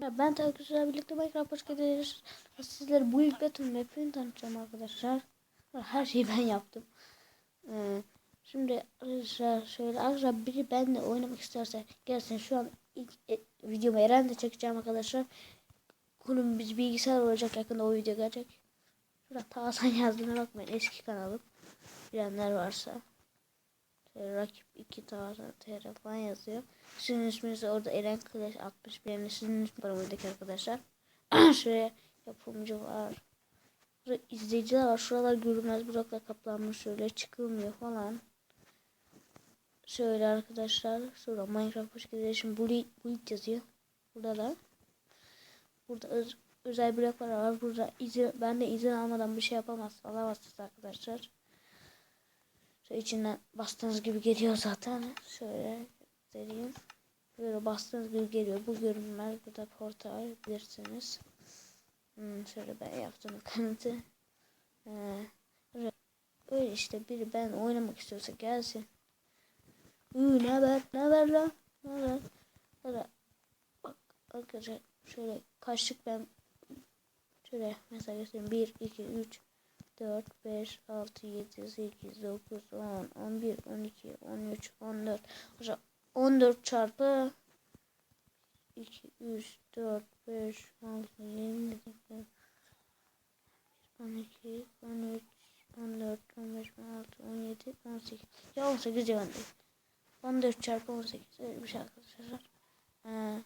Ben Takipçilerle birlikte Minecraft hoş geldiniz. Sizlere bu ilk Battle Map'ini tanıtacağım arkadaşlar. Her şeyi ben yaptım. Ee, şimdi arkadaşlar şöyle arkadaşlar biri benimle oynamak isterse gelsin şu an ilk e, videomu Eren de çekeceğim arkadaşlar. Konum biz bilgisayar olacak yakında o video gelecek. Şurada Tağsan yazdığına bakmayın eski kanalım. Bilenler varsa. Şöyle rakip 2 Tağsan TR falan yazıyor. Sizin isminiz orada Eren Kılıç 60 benim de sizin isminiz var oradaki arkadaşlar. Şuraya yapımcı var. Burada izleyiciler var. Şuralar görünmez blokla kaplanmış şöyle çıkılmıyor falan. Şöyle arkadaşlar. Sonra Minecraft hoş geldiniz. Şimdi build, build yazıyor. Burada da. Burada öz, özel bloklar var. Burada izin, ben de izin almadan bir şey yapamaz. Alamazsınız arkadaşlar. Şöyle içinden bastığınız gibi geliyor zaten. Şöyle göstereyim. Böyle bastığınız gibi geliyor. Bu görünmez. Bu da portal bilirsiniz. Hmm, şöyle ben yaptım kanıtı. Ee, öyle işte biri ben oynamak istiyorsa gelsin. Uuu ne haber? Ne haber lan? Ne haber? Böyle bak arkadaşlar şöyle kaçtık ben şöyle mesela göstereyim 1 2 3 4 5 6 7 8 9 10 11 12 13 14 Arkadaşlar 14 çarpı 2 3 4 5 6 7 8 12 13 14 15 16 17 18 ya 18 civarında 14 çarpı 18 öyle bir şey arkadaşlar. Ee,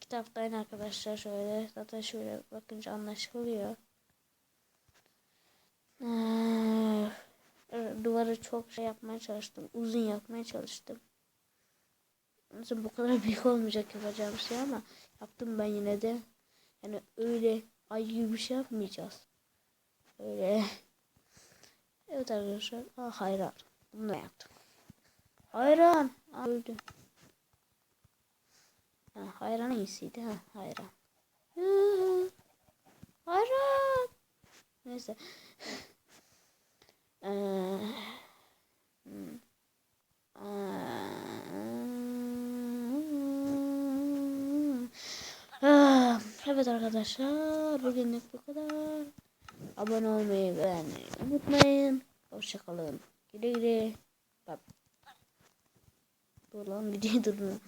kitapta aynı arkadaşlar. Şöyle zaten şöyle bakınca anlaşılıyor duvarı çok şey yapmaya çalıştım uzun yapmaya çalıştım Mesela bu kadar büyük olmayacak yapacağım şey ama yaptım ben yine de. Yani öyle ay gibi bir şey yapmayacağız. Öyle. Evet arkadaşlar. Aa, hayran. Bunu da yaptım. Hayran. Aa, öldü. Ha, hayran iyisiydi. Ha, hayran. Hı, hayran. Neyse. Ee, Evet arkadaşlar bugünlük bu kadar. Abone olmayı beğenmeyi unutmayın. Hoşçakalın. Güle güle. Bye. Dur lan videoyu durdurun.